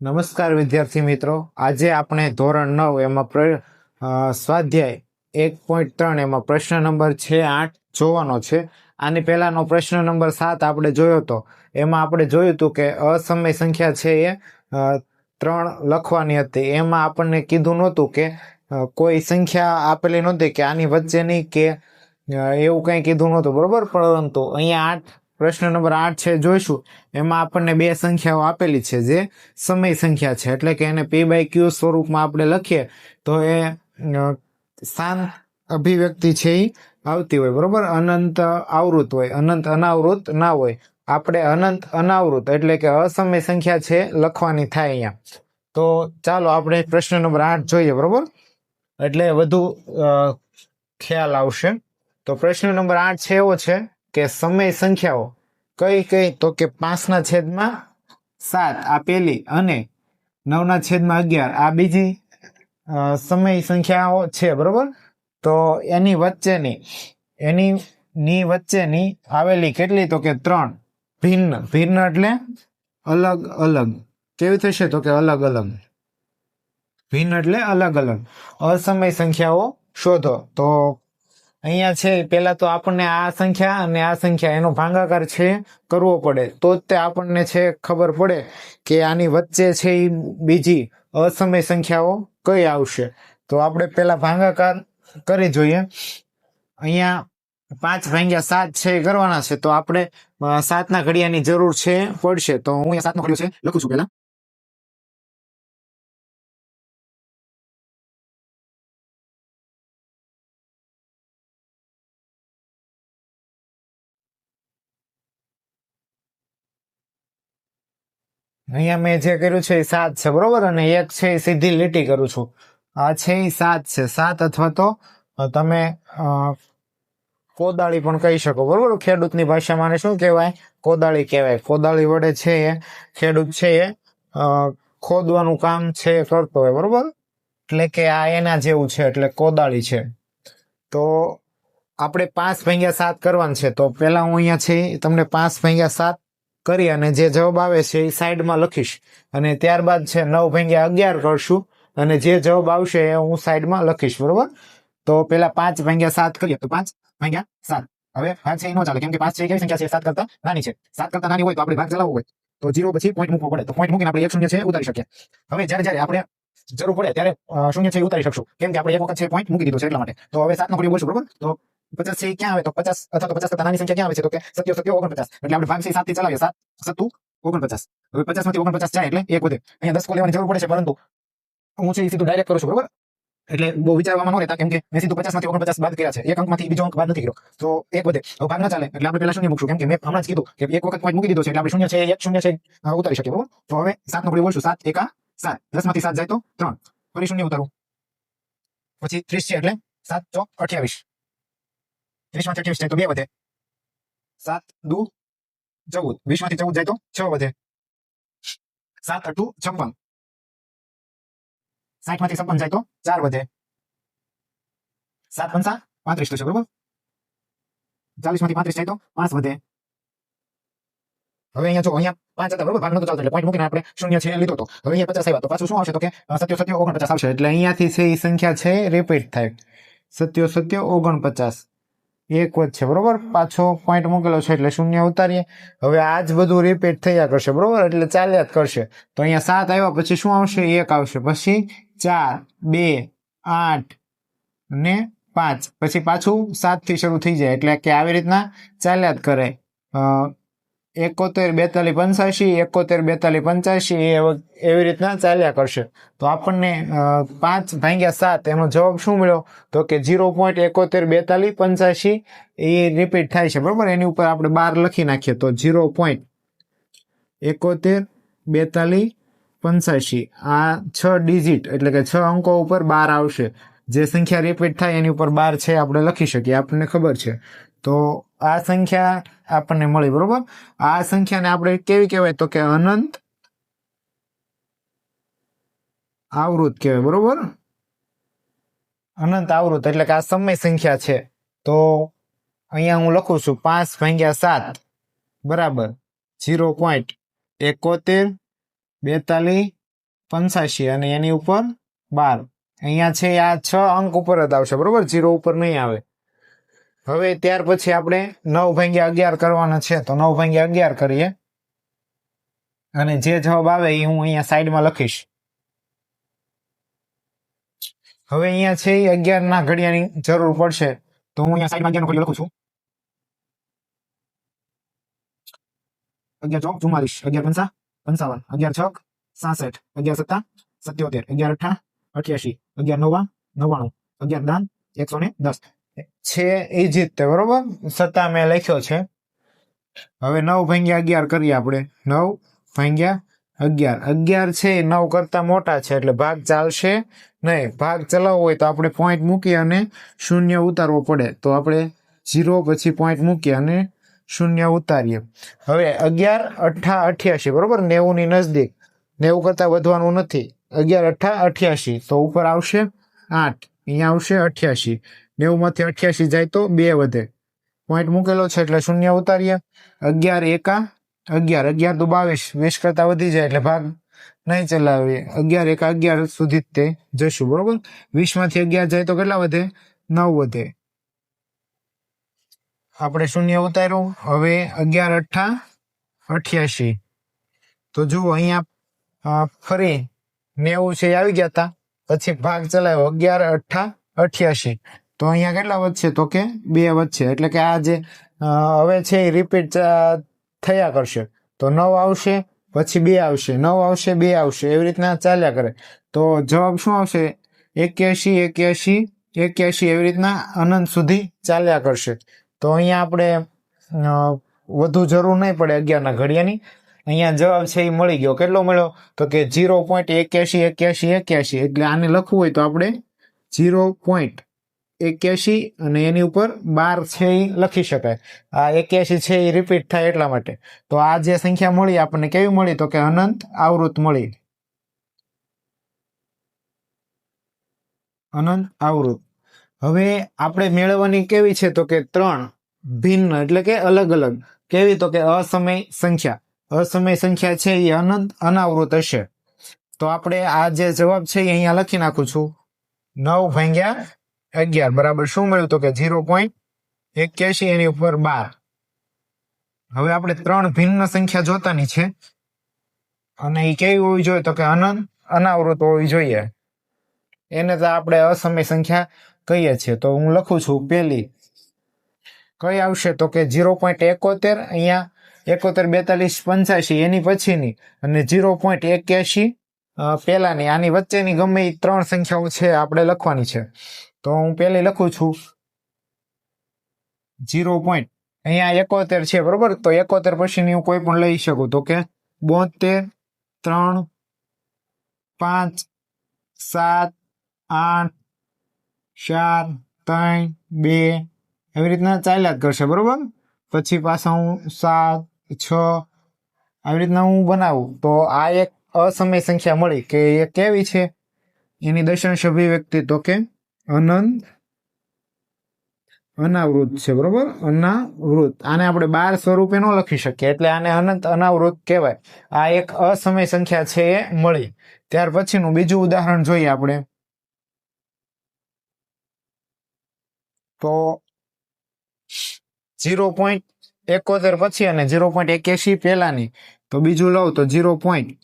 નમસ્કાર વિદ્યાર્થી મિત્રો. આજે આપણે ધોરણ નવ એમાં સ્વાધ્યાય એક પોઈન્ટ ત્રણ એમાં પ્રશ્ન નંબર છે આઠ જોવાનો છે. આની પહેલાનો પ્રશ્ન નંબર સાત આપણે જોયો હતો એમાં આપણે જોયું હતું કે અસમય સંખ્યા છે એ ત્રણ લખવાની હતી. એમાં આપણને કીધું નહોતું કે કોઈ સંખ્યા આપેલી નહોતી કે આની વચ્ચેની કે એવું કંઈ કીધું નહોતું, બરોબર? પરંતુ અહીંયા આઠ, પ્રશ્ન નંબર આઠ છે જોઈશું. એમાં આપણને બે સંખ્યાઓ આપેલી છે જે સમય સંખ્યા છે. એટલે કે એને પી બાય ક્યુ સ્વરૂપમાં આપણે લખીએ તો એ શાંત અભિવ્યક્તિ છે એ આવતી હોય, બરોબર? અનંત આવૃત હોય. અનંત અનાવૃત ના હોય. આપણે અનંત અનાવૃત એટલે કે અસમય સંખ્યા છે લખવાની થાય અહીંયા. તો ચાલો આપણે પ્રશ્ન નંબર આઠ જોઈએ, બરોબર? એટલે વધુ ખ્યાલ આવશે. તો પ્રશ્ન નંબર આઠ છે એવો છે કે સમય સંખ્યાઓ કઈ કઈ તો કે પાંચના છેદમાં સાત, આ પહેલી અને નવના છેદમાં અગિયાર, આ બીજી સમય સંખ્યાઓ છે, બરોબર? તો એની વચ્ચેની, એની, ની વચ્ચેની આવેલી કેટલી? તો કે ત્રણ. ભિન્ન. ભિન્ન એટલે અલગ અલગ. કેવી થશે? તો કે અલગ અલગ. ભિન્ન એટલે અલગ અલગ. અસમય સંખ્યાઓ શોધો. તો અહીંયા છે પેલા તો આપણને આ સંખ્યા અને આ સંખ્યા એનો ભાંગાકાર છે, કરવો પડે. તો જ તે આપણને છે, ખબર પડે કે આની વચ્ચે છે એ બીજી અસમય સંખ્યાઓ કઈ આવશે. તો આપણે પેલા ભાંગાકાર કરી જોઈએ. અહીંયા પાંચ ભાંગ્યા સાત છે કરવાના છે. તો આપણે સાતના ઘડિયાની જરૂર છે, પડશે. તો હું અહીંયા સાતનો ઘડિયો છે, લખું છું પેલા અહીંયા મેં જે કર્યું છે એ સાત છે, બરોબર? અને એક છે એ સીધી લીટી કરું છું. આ છે એ સાત છે. સાત અથવા તો તમે કોદાળી પણ કહી શકો. બરોબર? ખેડૂતની ભાષામાં શું કહેવાય? કોદાળી કહેવાય. કોદાળી વડે છે એ, ખેડૂત છે એ ખોદવાનું કામ છે એ કરતો હોય, બરોબર? એટલે કે આ એના જેવું છે, એટલે કોદાળી છે. તો આપણે પાંચ ભાગ્યા સાત કરવાનું છે. તો પેલા હું અહીંયા છે તમને પાંચ ભાગ્યા સાત કરી અને જે જવાબ આવે છે એ સાઈડમાં લખીશ. અને ત્યારબાદ છે નવ ભાંગ્યા અગિયાર કરશું. અને જે જવાબ આવશે એ હું સાઈડમાં લખીશ, બરોબર? તો પેલા પાંચ ભાંગ્યા સાત કરીએ, તો પાંચ ભાંગ્યા સાત. હવે પાંચ છે નો ચાલે, કેમ કે પાંચ છે કેવી સંખ્યા છે? સાત કરતા નાની છે. સાત કરતા નાની હોય તો આપણે ભાગ ચલાવવો હોય. તો જીરો પછી પોઈન્ટ મૂકવો પડે. તો પોઈન્ટ મૂકીને આપણે એક શૂન્ય છે ઉતારી શકીએ. હવે જ્યારે જ્યારે આપણે જરૂર પડે ત્યારે શૂન્ય છે ઉતારી શકશું. કેમ કે આપણે એક વખત છે પોઈન્ટ મૂકી દીધો છે એટલા માટે. તો હવે સાત નો બોલશું, બરોબર? તો પચાસ છે ક્યાં આવે તો પચાસ. અથવા તો પચાસ કરતા નાની સંખ્યા ક્યાં આવે છે? તો કે સત્યો સત્યો ઓગણપચાસ એટલે આપણે ભાગ છે ચલાવીએ, સાત. સત્તુ, ઓગણપચાસ. હવે પચાસમાંથી ઓગણપચાસ જાય એટલે એક વધે. અહીંયા દસ કો લેવાની જરૂર પડે છે, પરંતુ હું છે એ સીધું ડાયરેક્ટ કરું છું, બરોબર? એટલે બહુ વિચારવામાં ન રહેતા, કેમ કે મેં સીધું પચાસમાંથી ઓગણપચાસ બાદ કર્યા છે. એક અંકમાંથી બીજો અંક બાદ નથી કર્યો. તો એક વધે. હવે ભાગ ના ચાલે. એટલે આપણે પેલા શૂન્ય મૂકશું. કેમ કે મેં હમણાં જ કીધું કે એક વખત પોઈન્ટ મૂકી દીધો છે, એટલે આપણે શૂન્ય છે, એક શૂન્ય છે ઉતારી શકીએ, બરોબર? તો હવે સાત નો બોલશું સાત, એકા, સાત. દસમાંથી સાત જાય તો ત્રણ. ફરી શૂન્ય ઉતારું. પછી ત્રીસ છે એટલે સાત ચોક અઠ્યાવીસ. ત્રીસમાંથી અઠ્યાવીસ જાય તો બે વધે? સાત, દુ, ચૌદ. વીસમાંથી ચૌદ જાય તો છ વધે. સાત, અઠું, છપ્પન. સાઠમાંથી છપ્પન જાય તો ચાર વધે. સાત, પંચા, પાંત્રીસ થશે, બરોબર? ચાલીસમાંથી પાંત્રીસ જાય તો પાંચ વધે. હવે અહીંયા જો, અહીંયા પાંચ હતા, બરોબર? ભાગ નતો ચાલતો, એટલે પોઈન્ટ મૂકીને આપણે શૂન્ય છે લીધો તો. હવે અહીંયા પચાસ આવ્યા તો પાછું શું આવશે? તો કે સત્યો સત્યો, ઓગણપચાસ આવશે. એટલે અહીંયાથી છે, એ સંખ્યા છે રિપીટ થાય. સત્યો સત્યો, ઓગણપચાસ. એક વધશે બરોબર? પાછો પોઈન્ટ મૂકેલો છે એટલે શૂન્ય ઉતારીએ. હવે આ જ બધું રિપીટ થયા કરશે, બરોબર? એટલે ચાલ્યા જ કરશે. તો અહીંયા સાત આવ્યા, પછી શું આવશે? એક આવશે. પછી ચાર, બે, આઠ ને પાંચ. પછી પાછું સાતથી શરૂ થઈ જાય. એટલે કે આવી રીતના ચાલ્યા જ કરે. એકોતેર બેતાલીસ પંચ્યાસી, એકોતેર બેતાલીસ પંચ્યાસી એવી રીતના ચાલ્યા કરશે. તો આપણને પાંચ ભાગ્યા સાત, એનો જવાબ શું મળ્યો? તો કે જીરો પોઈન્ટ એકોતેર બેતાલીસ પંચ્યાસી, એ રિપીટ થાય છે, બરોબર? એની ઉપર આપણે બાર લખી નાખીએ, તો ઝીરો પોઈન્ટ એકોતેર બેતાલીસ પંચ્યાસી. આ છ ડિજિટ એટલે કે છ અંકો ઉપર બાર આવશે. જે સંખ્યા રિપીટ થાય, એની ઉપર બાર છે, આપણે લખી શકીએ. આપણને ખબર છે. તો આ સંખ્યા આપણને મળી, બરોબર? આ સંખ્યાને આપણે કેવી કહેવાય? તો કે અનંત આવૃત કહેવાય, બરોબર? અનંત આવૃત, એટલે કે આ સમય સંખ્યા છે. તો અહીંયા હું લખું છું, પાંચ ભાગ્યા સાત, બરાબર, ઝીરો પોઈન્ટ એકોતેર, બેતાલીસ, પંચ્યાસી, અને એની ઉપર બાર. અહીંયા છે આ છ અંક ઉપર જ આવશે, બરોબર? ઝીરો ઉપર નહીં આવે. હવે ત્યાર પછી આપણે નવ ભાગ્યા અગિયાર કરવાના છે, તો નવ ભાગ્યા અગિયાર કરીએ. અને જે જવાબ આવે એ હું અહીંયા સાઈડમાં લખીશ. હવે અહીંયા છે એ અગિયાર ના ઘડિયાની જરૂર પડશે, તો હું અહીંયા સાઈડમાં અગિયાર ઘડિયા લખું છું. અગિયાર ચોક, ચુમ્માલીસ. અગિયાર પંચા, પંચાવન. અગિયાર છક, સાસઠ. અગિયાર સત્તા, સત્યોતેર. અગિયાર અઠા અઠ્યાસી. અગિયાર નવા નવ્વાણું. અગિયાર દાન, એકસો ને દસ. છે એ જ રીતે, બરોબર? સત્તા મેં લખ્યો છે. હવે નવ ભાગ્યા અગિયાર કરીએ આપણે. નવ ભાગ્યા અગિયાર. અગિયાર છે એ નવ કરતા મોટા છે, એટલે ભાગ ચાલશે નહીં. ભાગ ચલાવવો હોય તો આપણે પોઈન્ટ મૂકી અને શૂન્ય ઉતારવો પડે. તો આપણે ઝીરો પછી પોઈન્ટ મૂકી અને શૂન્ય ઉતારીએ. હવે અગિયાર અઠ્ઠા અઠ્યાસી, બરોબર? નેવું ની નજદીક. નેવું કરતા વધવાનું નથી. અગિયાર અઠ્ઠા અઠ્યાસી. તો ઉપર આવશે આઠ. અહીંયા આવશે અઠ્યાસી. નેવું માંથી અઠ્યાસી જાય તો બે વધે. પોઈન્ટ મૂકેલો છે એટલે શૂન્ય ઉતારીએ. અગિયાર એકા, અગિયાર અગિયાર તો બાવીસ વીસ કરતા વધી જાય એટલે ભાગ નહીં ચલાવીએ. અગિયાર એકા, અગિયાર સુધી તે જશું, બરોબર? વીસમાંથી અગિયાર જાય તો કેટલા વધે? નવ વધે. આપણે શૂન્ય ઉતાર્યું. હવે અગિયાર અઠ્ઠા અઠ્યાસી. તો જુઓ, અહીંયા ફરી નેવું છે આવી ગયા હતા પછી ભાગ ચલાવ્યો. અગિયાર અઠ્ઠા અઠ્યાસી. તો અહીંયા કેટલા વધશે? તો કે બે વધશે. એટલે કે આ જે હવે છે એ રિપીટ થયા કરશે. તો નવ આવશે, પછી બે આવશે. નવ આવશે, બે આવશે. એવી રીતના ચાલ્યા કરે. તો જવાબ શું આવશે? એક્યાસી એક્યાસી એક્યાસી એવી રીતના અનંત સુધી ચાલ્યા કરશે. તો અહીંયા આપણે વધુ જરૂર નહીં પડે અગિયારના ઘડિયાની. અહીંયા જવાબ છે એ મળી ગયો. કેટલો મળ્યો? તો કે જીરો પોઈન્ટ એક્યાસી એક્યાસી એક્યાસી એટલે આને લખવું હોય તો આપણે જીરો પોઈન્ટ એક્યાસી અને એની ઉપર બાર છે એ લખી શકાય. આ એક્યાસી છે એ રિપીટ થાય એટલા માટે. તો આ જે સંખ્યા મળી, આપણને કેવી મળી? તો કે અનંત આવૃત મળી. અનંત આવૃત. હવે આપણે મેળવવાની કેવી છે? તો કે ત્રણ ભિન્ન, એટલે કે અલગ અલગ. કેવી? તો કે અસમય સંખ્યા. અસમય સંખ્યા છે એ અનંત, અનાવૃત હશે. તો આપણે આ જે જવાબ છે એ અહીંયા લખી નાખું છું. નવ ભાગ્યા અગિયાર, બરાબર. શું મળ્યું તો કે ઝીરો પોઈન્ટ એક્યાસી એની ઉપર બાર. હવે આપણે ત્રણ ભિન્ન સંખ્યા જોતાની છે. અને એ કેવી હોવી જોઈએ તો કે અનંત, અનાવૃત હોવી જોઈએ. એને તો આપણે અસમય સંખ્યા કહીએ છીએ. તો હું લખું છું પેલી કઈ આવશે તો કે ઝીરો પોઈન્ટ એકોતેર, અહીંયા એકોતેર, બેતાલીસ પંચ્યાસી એની પછીની. અને ઝીરો પોઈન્ટ એક્યાસી પેલાની આની વચ્ચેની ગમે એ ત્રણ સંખ્યાઓ છે, આપણે લખવાની છે. તો હું પહેલી લખું છું. Zero point. અહીંયા એકોતેર છે, બરોબર? તો એકોતેર પછીની હું કોઈ પણ લઈ શકું. તો કે બોતેર, ત્રણ, પાંચ, સાત, આઠ, ચાર, ત્રણ, બે. એવી રીતના ચાલ્યા જ કરશે, બરોબર? પછી પાછા હું સાત, છ, આવી રીતના હું બનાવું. તો આ એક અસમય સંખ્યા મળી કે એ કેવી છે? એની દશાંશ અભિવ્યક્તિ તો કે અનંત, અનાવૃત છે, બરોબર? અનાવૃત. આને આપણે બાર સ્વરૂપે ન લખી શકીએ, એટલે આને અનંત, અનાવૃત કહેવાય. આ એક અસમય સંખ્યા છે એ મળી. ત્યાર પછીનું બીજું ઉદાહરણ જોઈએ આપણે. તો ઝીરો પોઈન્ટ એકોતેર પછી અને ઝીરો પોઈન્ટ એક્યાસી પહેલાની. તો બીજું લઉં તો ઝીરો પોઈન્ટ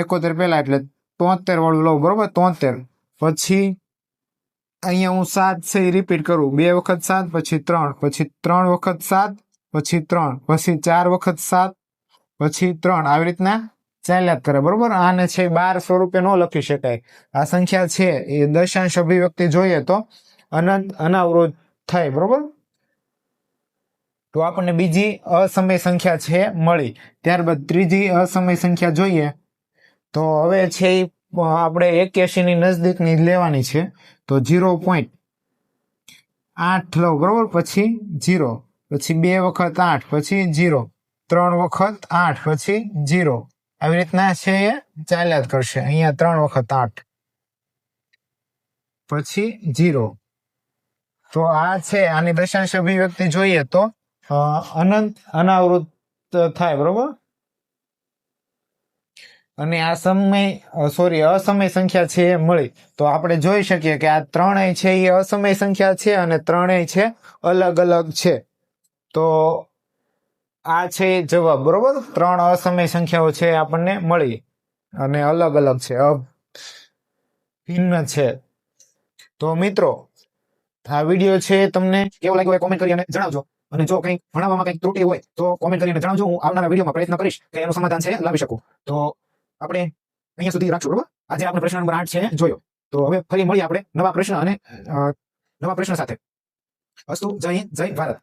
એકોતેર પહેલા એટલે તોતેર વાળું લઉં, બરોબર? તોતેર. પછી અહીંયા હું સાત છે એ રિપીટ કરું. બે વખત સાત, પછી ત્રણ. પછી ત્રણ વખત સાત, પછી ત્રણ. પછી ચાર વખત સાત, પછી ત્રણ. આવી રીતના ચાલ્યા કરે. બરોબર? આને છે બાર સ્વરૂપે ન લખી શકાય. આ સંખ્યા છે એ દશાંશ અભિવ્યક્તિ જોઈએ તો અનંત અનાવૃત થાય. બરોબર? તો આપણને બીજી અસમય સંખ્યા છે મળી. ત્યારબાદ ત્રીજી અસમય સંખ્યા જોઈએ તો હવે છે એ આપણે એક ની નજદીકની લેવાની છે. તો ઝીરો પોઈન્ટ આઠ લો બરોબર? પછી ઝીરો. પછી બે વખત આઠ, પછી ઝીરો. ત્રણ વખત આઠ, પછી ઝીરો. આવી રીતના છે એ ચાલ્યા જ કરશે. અહીંયા ત્રણ વખત આઠ. પછી ઝીરો. તો આ છે આની દશાંશ અભિવ્યક્તિ જોઈએ તો અનંત અનાવૃત થાય, બરોબર? અને આ સમય સોરી અસમય સંખ્યા છે એ મળી. તો આપણે જોઈ શકીએ કે આ ત્રણેય છે એ અસમય સંખ્યા છે અને ત્રણેય છે અલગ અલગ છે. તો આ છે જવાબ, બરોબર? ત્રણ અસમય સંખ્યાઓ છે આપણને મળી. અને અલગ અલગ છે ભિન્ન છે. તો મિત્રો, આ વીડિયો છે તમને કેવો લાગ્યો હોય કોમેન્ટ કરી અને જણાવજો. અને જો કંઈક ભણાવવામાં કંઈક ત્રુટિ હોય તો કોમેન્ટ કરીને જણાવજો. હું આવનારા વિડીયોમાં પ્રયત્ન કરીશ કે એનું સમાધાન છે લાવી શકું. તો આપણે અહીંયા સુધી રાખશું, બરોબર? આજે આપણે પ્રશ્ન નંબર આઠ છે, જોયો. તો હવે ફરી મળીએ આપણે નવા પ્રશ્ન અને નવા પ્રશ્ન સાથે. અસ્તુ, જય જય ભારત.